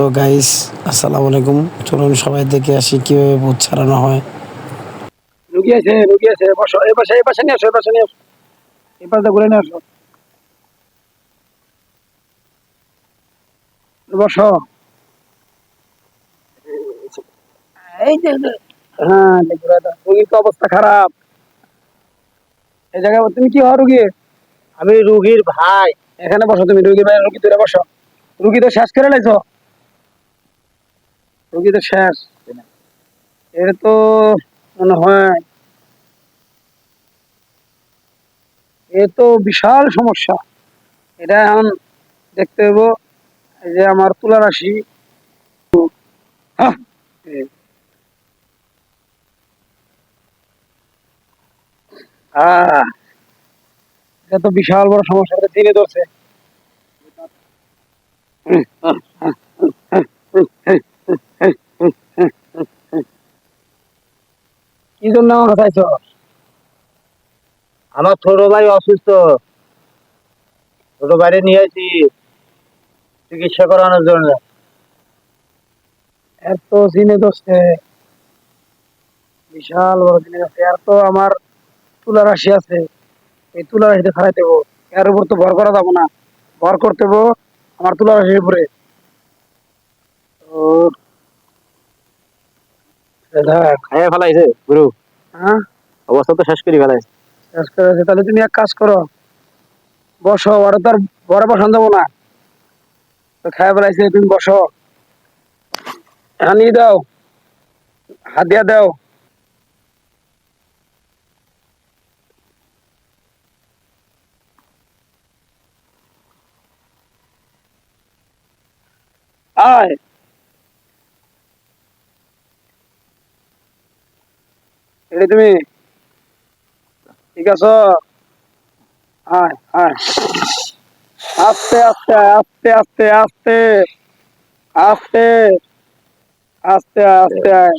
তো গাইস আসসালামু আলাইকুম। চলুন সবাই দেখে আসি কীভাবে ভূত ছাড়ানো হয়। রুগী আছে রুগী আছে বসো এই পাশে এই পাশে নিয়ে আসো এই পাশে নিয়ে আসো। এই পাশে ঘুরে নিয়ে আসো। বসো। এই যে। হ্যাঁ। রুগীর তো অবস্থা খারাপ। এই জায়গায় তুমি কি হও রুগী? আমি রুগীর ভাই। এখানে বসো তুমি রুগীর ভাই রুগী তুলে বসো। রুগী তো শেষ করে লাইছো। রুগী তো শেষ। এটা তো মনে হয় এ তো বিশাল সমস্যা। এটা এখন দেখতে হইব যে আমার তুলা রাশি এটা তো বিশাল বড় সমস্যা দিনে ধরছে। কি জন্য আমার চাইছো আমার ছোট ভাই অসুস্থ। ছোট ভাইরে নিয়ে আসি চিকিৎসা করানোর জন্য। এত দিনে ধরছে বিশাল বড় দিনে ধরছে আর তো আমার তুলা রাশি আছে। এই তুলা রাশিতে ফেলাই দেবো। এর উপর তো ভর করা যাব না। ভর করতে আমার তুলা রাশির উপরে। তো দেখ, খাইয়ে ফেলাইছে গুরু। হ্যাঁ? অবস্থা তো শেষ করে ফেলাইছে। শেষ করে আছে। তাহলে তুমি এক কাজ করো। বসো ওরা তো আর বড় বসান যাব না। তো খাই বেড়াইছে তুমি বসো। হানি দাও। হাত দিয়া দাও। আয়। এটি তুমি। ঠিক আছে? আয় আয়। আস্তে আস্তে আস্তে আস্তে আস্তে। আস্তে আস্তে আস্তে আয়।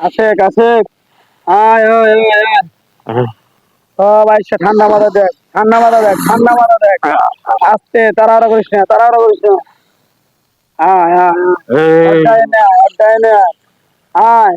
আশেক আশেক। আয় আয় আয় সব আইসা ঠান্ডা মাথা দেখ ঠান্ডা মাথা দেখ ঠান্ডা মাথা দেখ। আস্তে তাড়াহুড়া করিস না তাড়াহুড়া করিস না। আয় আয় অড্ডায় নে আয় অড্ডায় নে। আয়।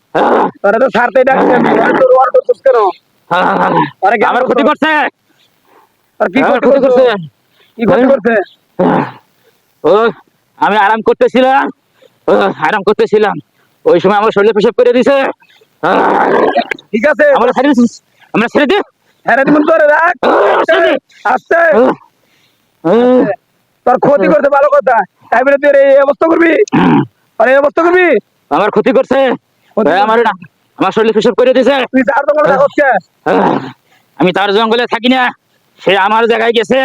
তোরে তো ছাড়তেই করছিস কেন? আরে আমার ক্ষতি করছে। আর কি ক্ষতি করছে। কি ক্ষতি করছে? ও আমি আরাম করতেছিলাম। আরাম করতেছিলাম। ওই সময় আমার শরীরে পেশাব করে দিছে। ঠিক আছে। আমরা ছেড়ে আমরা ছেড়ে দে। হ্যাঁ রাখ। আস্তে তোর ক্ষতি করতে ভালো কথা। তাই বলে তুই এই অবস্থা করবি? আর এই অবস্থা করবি? আমার ক্ষতি করছে। আমার আমার শরীরে পেশাব করে দিছে। আমি তার জঙ্গলে থাকি না সে আমার জায়গায় গেছে।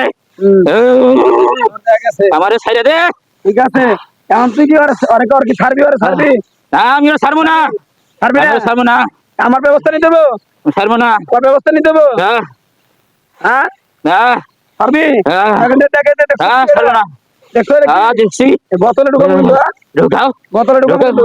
আমারে ছেড়ে দে। ঠিক আছে। এখন তুই কি অনেক ওর কি ছাড়বি ওরে ছাড়বি? না, আমি ছাড়বো না। ছাড়বি না? ছাড়বো না। আমার ব্যবস্থা নিতে দেবো? ছাড়বো না। তোর ব্যবস্থা নিতে দেবো? হ্যাঁ না, হ্যাঁ। এখন দে- দেখে দে, না, ছাড়বো না। দেখো দেখছি বোতলে ঢুকাবো হ্যাঁ? ঢুকাও। বোতলে ঢুকাবো